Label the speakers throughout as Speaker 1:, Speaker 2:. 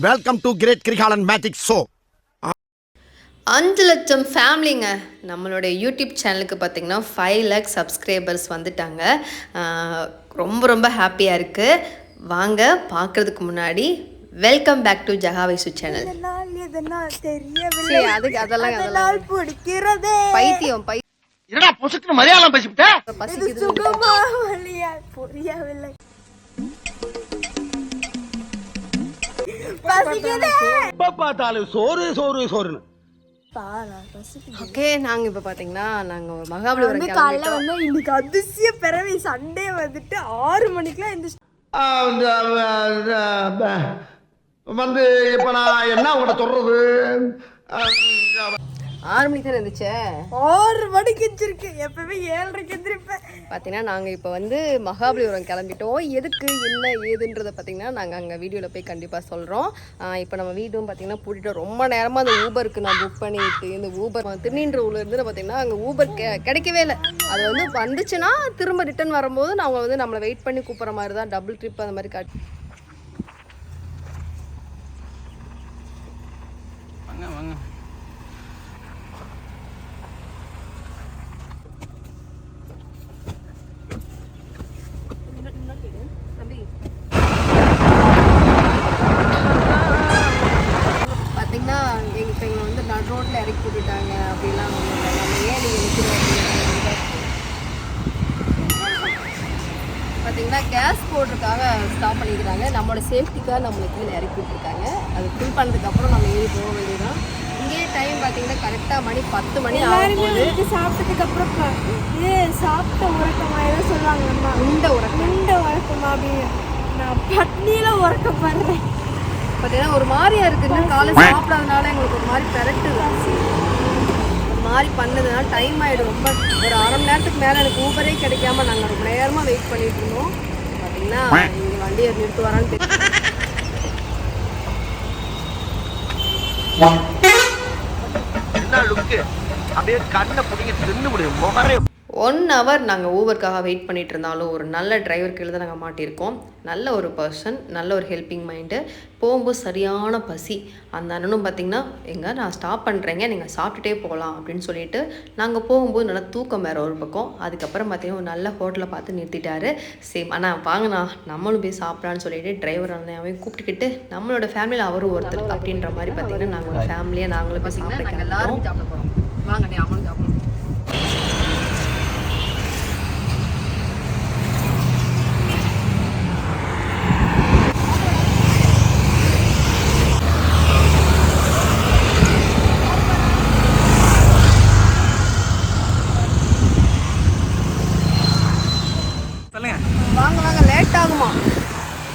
Speaker 1: Welcome to great Kirikalan magic show
Speaker 2: அஞ்சு லட்சம் ஃபேமிலிங்க. நம்மளுடைய யூடியூப் சேனலுக்கு பார்த்தீங்கன்னா ஃபைவ் லேக் சப்ஸ்கிரைபர்ஸ் வந்துட்டாங்க. ரொம்ப ரொம்ப ஹாப்பியாக இருக்குது வாங்க பார்க்குறதுக்கு முன்னாடி வெல்கம் பேக் டு ஜஹாவைசு சேனல் அதுக்கு அதெல்லாம்
Speaker 3: பிடிக்கிறதே.
Speaker 2: பைத்தியம் பை
Speaker 1: என்னடா பொசுக்கு மலையாளம் பேசிவிட்ட?
Speaker 3: இது
Speaker 2: பசிக்குது
Speaker 3: புரியவில்லை.
Speaker 1: எப்ப பார்த்தாலும் சோறு சோறு சோறுன்னு.
Speaker 2: ஓகே நாங்கள் இப்போ பார்த்தீங்கன்னா நாங்கள் மகாபலிபுரம்
Speaker 3: வந்து
Speaker 2: கிளம்பிட்டோம்.
Speaker 3: காலைல வந்து இன்னைக்கு அதிசய பிறவி சண்டே வந்துட்டு ஆறு மணிக்கெல்லாம் இந்த
Speaker 1: வந்து இப்ப நான் என்ன உங்கள்ட்ட சொல்றது?
Speaker 2: ஆறு மணிக்கு தான் இருந்துச்சே
Speaker 3: ஆறு மணிக்கு எந்திருக்கு. எப்பவுமே ஏழரைக்கு எந்திரிப்பேன்.
Speaker 2: பார்த்தீங்கன்னா நாங்கள் இப்போ வந்து மகாபலிபுரம் கிளம்பிட்டோம். எதுக்கு என்ன ஏதுன்றதை பார்த்தீங்கன்னா நாங்கள் அங்கே வீடியோவில் போய் கண்டிப்பாக சொல்கிறோம் இப்போ நம்ம வீடும் பார்த்தீங்கன்னா பூட்டிட்டோம். ரொம்ப நேரமாக அந்த ஊபருக்கு நான் புக் பண்ணிட்டு இந்த ஊபர் திருநீன்ற ஊர்ல இருந்து பார்த்தீங்கன்னா அங்கே ஊபர் கெ கிடைக்கவே இல்லை. அது வந்து வந்துச்சுன்னா திரும்ப ரிட்டர்ன் வரும்போது அவங்க வந்து நம்மளை வெயிட் பண்ணி கூப்பிட்ற மாதிரி தான் டபுள் ட்ரிப் அந்த மாதிரி காட்டி பார்த்தீங்கன்னா எங்க இப்போ எங்களை வந்து நடு ரோட்டில் இறக்கி விட்டுட்டாங்க அப்படிலாம் ஒண்ணும் இல்லை. நம்ம ஏன் நீங்கள் நிற்கிறோம் பார்த்தீங்கன்னா கேஸ் போடுறதுக்காக ஸ்டாப் பண்ணிக்கிறாங்க நம்மளோட சேஃப்டிக்காக நம்மளை கீழே இறக்கி விட்டுருக்காங்க. அது ஃபில் பண்ணதுக்கப்புறம் நம்ம ஏறி போக வேண்டியதான் இங்கேயே டைம் பார்த்தீங்கன்னா கரெக்டாக மணி பத்து மணி ஆகும் போது
Speaker 3: இது சாப்பிட்ட உறக்கமா ஏதோ சொல்லுவாங்க அம்மா
Speaker 2: இந்த உறக்கம்.
Speaker 3: இந்த உறக்கமா அப்படின்னு நான் பட்னியில உறக்கம் பண்றேன்
Speaker 2: பார்த்தீங்கன்னா ஒரு மாதிரியா இருக்குன்னு காலை சாப்பிடாதனால எங்களுக்கு ஒரு மாதிரி ஒரு மாதிரி பண்ணதுனால டைம் ஆகிடும் ரொம்ப ஒரு அரை மணி நேரத்துக்கு மேலே எனக்கு ஊபரே கிடைக்காம நாங்கள் ரொம்ப நேரமாக வெயிட் பண்ணிட்டு இருந்தோம். பார்த்தீங்கன்னா இங்கே வண்டியை நிறுத்து வரான்னு தெரியும்
Speaker 1: என்ன லுக்கு அப்படியே கண்ணை பிடிங்க தின்னு முடியும் முகரே
Speaker 2: ஒன் ஹவர் நாங்கள் ஊபருக்காக வெயிட் பண்ணிட்டு இருந்தாலும் ஒரு நல்ல டிரைவர் கீழே தான் நாங்கள் மாட்டியிருக்கோம். நல்ல ஒரு பர்சன் நல்ல ஒரு ஹெல்பிங் மைண்டு போகும்போது சரியான பசி. அந்த அண்ணனும் பார்த்தீங்கன்னா எங்க நான் ஸ்டாப் பண்ணுறேங்க நீங்கள் சாப்பிட்டுட்டே போகலாம் அப்படின்னு சொல்லிட்டு நாங்கள் போகும்போது நல்லா தூக்கம் வேறு ஒரு பக்கம். அதுக்கப்புறம் பார்த்தீங்கன்னா ஒரு நல்ல ஹோட்டலில் பார்த்து நிறுத்திட்டாரு. சேம் அண்ணா வாங்கண்ணா நம்மளும் போய் சாப்பிட்லான்னு சொல்லிட்டு டிரைவர் அண்ணாவையும் கூப்பிட்டுக்கிட்டு நம்மளோட ஃபேமிலியில் அவரும் ஒருத்தர் அப்படின்ற மாதிரி பார்த்தீங்கன்னா நாங்கள் ஒரு ஃபேமிலியாக நாங்களும் போய் சாப்பிட எல்லாரும் சாப்பிடுவோம் வாங்க வாங்க லேட் ஆகுமா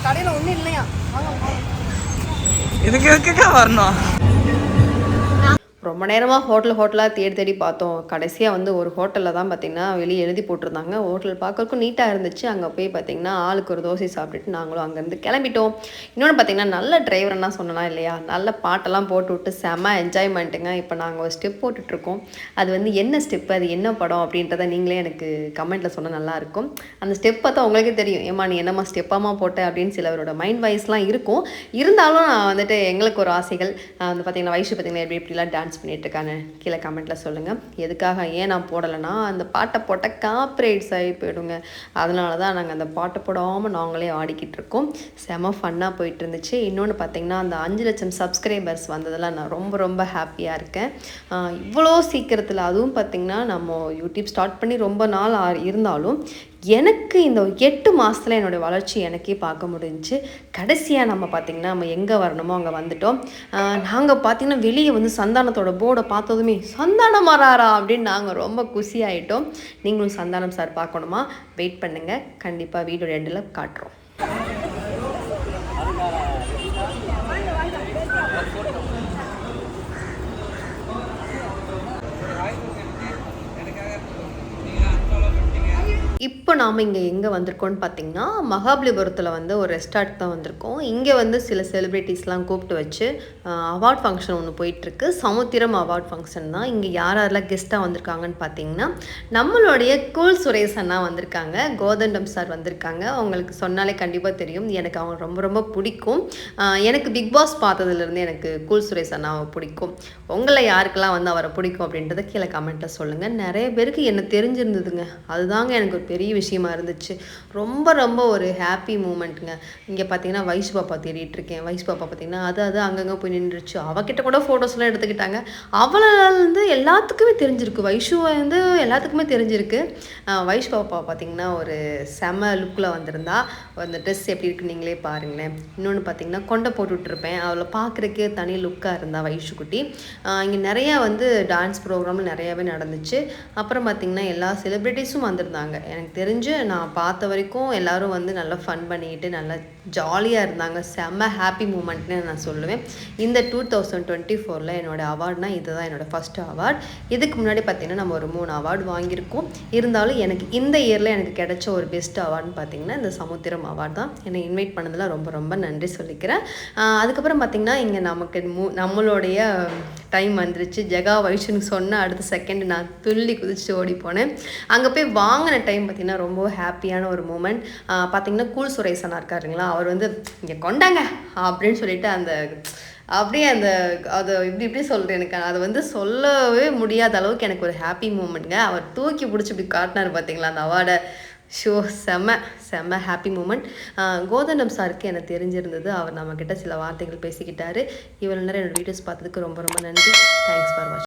Speaker 2: கடையில் ஒன்றும் இல்லையா வாங்க வாங்க
Speaker 4: இதுக்கு எதுக்குக்கா வரணும்
Speaker 2: ரொம்ப நேரமாக ஹோட்டல் ஹோட்டலாக தேடி தேடி பார்த்தோம். கடைசியாக வந்து ஒரு ஹோட்டலில் தான் பார்த்தீங்கன்னா வெளியே எழுதி போட்டிருந்தாங்க. ஹோட்டல் பார்க்கறதுக்கும் நீட்டாக இருந்துச்சு. அங்கே போய் பார்த்திங்கன்னா ஆளுக்கு ஒரு தோசை சாப்பிட்டுட்டு நாங்களும் அங்கேருந்து கிளம்பிட்டோம். இன்னொன்று பார்த்திங்கன்னா நல்ல டிரைவர்னா சொன்னனா இல்லையா? நல்ல பாட்டெல்லாம் போட்டு விட்டு செம்ம என்ஜாய்மெண்ட்டுங்க இப்போ நாங்கள் ஒரு ஸ்டெப் போட்டுட்ருக்கோம். அது வந்து என்ன ஸ்டெப் அது என்ன படம்? அப்படின்றத நீங்களே எனக்கு கமெண்ட்டில் சொன்னால் நல்லாயிருக்கும் அந்த ஸ்டெப் பார்த்தா உங்களுக்கே தெரியும். ஏமா நீ என்னம்மா ஸ்டெப்பாமா போட்ட? அப்படின்னு சிலவரோட மைண்ட் வாய்ஸ்லாம் இருக்கும். இருந்தாலும் நான் வந்துட்டு எங்களுக்கு ஒரு ஆசைகள். வந்து பார்த்தீங்கன்னா வயசு பார்த்தீங்கன்னா எப்படி இப்படிலாம் டான்ஸ் பண்ணிட்டு கீழே கமெண்ட்டில் சொல்லுங்கள் எதுக்காக ஏன் நான் போடலைன்னா அந்த பாட்டை போட்டால் காப்ரேட்ஸ் ஆகி போயிடுங்க. அதனால தான் நாங்கள் அந்த பாட்டை போடாமல் நாங்களே ஆடிக்கிட்டு இருக்கோம். செம ஃபன்னாக போயிட்டு இருந்துச்சு. இன்னொன்று பார்த்தீங்கன்னா அந்த அஞ்சு லட்சம் சப்ஸ்கிரைபர்ஸ் வந்ததெல்லாம் நான் ரொம்ப ரொம்ப ஹாப்பியாக இருக்கேன். இவ்வளோ சீக்கிரத்தில் அதுவும் பார்த்திங்கன்னா நம்ம யூடியூப் ஸ்டார்ட் பண்ணி ரொம்ப நாள் ஆ- இருந்தாலும் எனக்கு இந்த எட்டு மாதத்தில் என்னுடைய வளர்ச்சி எனக்கே பார்க்க முடிஞ்சு கடைசியாக நம்ம பார்த்திங்கன்னா நம்ம எங்கே வரணுமோ அங்கே வந்துட்டோம். நாங்கள் பார்த்திங்கன்னா வெளியே வந்து சந்தானத்தோட போர்டை பார்த்ததுமே சந்தானம் வராரா அப்படின்னு நாங்கள் ரொம்ப குசியாயிட்டோம் நீங்களும் சந்தானம் சார் பார்க்கணுமா? வெயிட் பண்ணுங்கள் கண்டிப்பாக வீடியோ ரெண்டில் காட்டுறோம். இப்போ நாம் இங்கே எங்கே வந்திருக்கோம்னு பார்த்தீங்கன்னா மகாபலிபுரத்தில் வந்து ஒரு ரெஸ்டார்ட் தான் வந்திருக்கோம். இங்கே வந்து சில செலிப்ரிட்டிஸ்லாம் கூப்பிட்டு வச்சு அவார்ட் ஃபங்க்ஷன் ஒன்று போயிட்டுருக்கு. சமுத்திரம் அவார்ட் ஃபங்க்ஷன் தான். இங்கே யார் யாரெல்லாம் கெஸ்ட்டாக வந்திருக்காங்கன்னு பார்த்தீங்கன்னா நம்மளுடைய கூல் சுரேஷ் அண்ணா வந்திருக்காங்க. கோதண்டம் சார் வந்திருக்காங்க. அவங்களுக்கு சொன்னாலே கண்டிப்பாக தெரியும். எனக்கு அவங்க ரொம்ப ரொம்ப பிடிக்கும். எனக்கு பிக் பாஸ் பார்த்ததுலேருந்து எனக்கு கூல் சுரேஷ் அண்ணாவை பிடிக்கும். உங்களை யாருக்கெல்லாம் வந்து அவரை பிடிக்கும் அப்படின்றத கீழே கமெண்ட்டில் சொல்லுங்கள் நிறைய பேருக்கு என்ன தெரிஞ்சிருந்ததுங்க. அதுதாங்க எனக்கு ஒரு பெரிய விஷயமா இருந்துச்சு. ரொம்ப ரொம்ப ஒரு ஹாப்பி மூமெண்ட்டுங்க இங்கே பார்த்தீங்கன்னா வயசு பாப்பா தேடிட்டு இருக்கேன் வயசு பாப்பா பார்த்தீங்கன்னா அது அது அங்கங்கே போய் நின்றுச்சு. அவகிட்ட கூட ஃபோட்டோஸ்லாம் எடுத்துக்கிட்டாங்க. அவளை வந்து எல்லாத்துக்குமே தெரிஞ்சிருக்கு. வைஷுவை வந்து எல்லாத்துக்குமே தெரிஞ்சிருக்கு. வயசு வைஷ் பாப்பா பார்த்தீங்கன்னா ஒரு செம லுக்கில் வந்திருந்தா. அந்த ட்ரெஸ் எப்படி இருக்கு நீங்களே பாருங்களேன். இன்னொன்று பார்த்தீங்கன்னா கொண்டை போட்டுட்ருப்பேன் அவளை பார்க்குறக்கே தனி லுக்காக இருந்தா வயசு குட்டி. இங்கே நிறையா வந்து டான்ஸ் ப்ரோக்ராம் நிறையாவே நடந்துச்சு. அப்புறம் பார்த்தீங்கன்னா எல்லா செலிப்ரிட்டிஸும் வந்திருந்தாங்க. எனக்கு தெரிஞ்ச தெரிஞ்சு நான் பார்த்த வரைக்கும் எல்லாரும் வந்து நல்லா ஃபன் பண்ணிக்கிட்டு நல்லா ஜாலியாக இருந்தாங்க. செம்ம ஹாப்பி மூமெண்ட்னு நான் சொல்லுவேன். இந்த டூ தௌசண்ட் டுவெண்ட்டி ஃபோரில் என்னோட அவார்ட்னா இதுதான் என்னோடய ஃபஸ்ட் அவார்ட் இதுக்கு முன்னாடி பார்த்தீங்கன்னா நம்ம ஒரு மூணு அவார்டு வாங்கியிருக்கோம். இருந்தாலும் எனக்கு இந்த இயரில் எனக்கு கிடைச்ச ஒரு பெஸ்ட் அவார்டுன்னு பார்த்தீங்கன்னா இந்த சமுத்திரம் அவார்ட் தான். என்னை இன்வைட் பண்ணதில் ரொம்ப ரொம்ப நன்றி சொல்லிக்கிறேன். அதுக்கப்புறம் பார்த்தீங்கன்னா இங்கே நமக்கு மூ நம்மளுடைய டைம் வந்துருச்சு. ஜெகா வைஷ்ணு சொன்ன அடுத்த செகண்ட் நான் துள்ளி குதிச்சு ஓடி போனேன். அங்கே போய் வாங்கின டைம் பார்த்தீங்கன்னா ரொம்ப ஹாப்பியான ஒரு மூமெண்ட். பார்த்தீங்கன்னா கூல் சுரேசனா இருக்காருங்களா அவர் வந்து இங்கே கொண்டாங்க அப்படின்னு சொல்லிட்டு அந்த அப்படியே அந்த அதை இப்படி இப்படி சொல்கிறேன் எனக்கு அதை வந்து சொல்லவே முடியாத அளவுக்கு எனக்கு ஒரு ஹாப்பி மூமெண்ட்ங்க. அவர் தூக்கி பிடிச்சி இப்படி காட்டினார் பார்த்தீங்களா அந்த அவார்டை. ஷோ செம்ம செம்ம ஹாப்பி மூமெண்ட். கோதண்டம் சாருக்கு எனக்கு தெரிஞ்சிருந்தது. அவர் நம்மக்கிட்ட சில வார்த்தைகள் பேசிக்கிட்டாரு. இவ்வளோ நேரம் என்னோட வீடியோஸ் பார்த்ததுக்கு ரொம்ப ரொம்ப நன்றி. தேங்க்ஸ் ஃபார் வாட்சிங்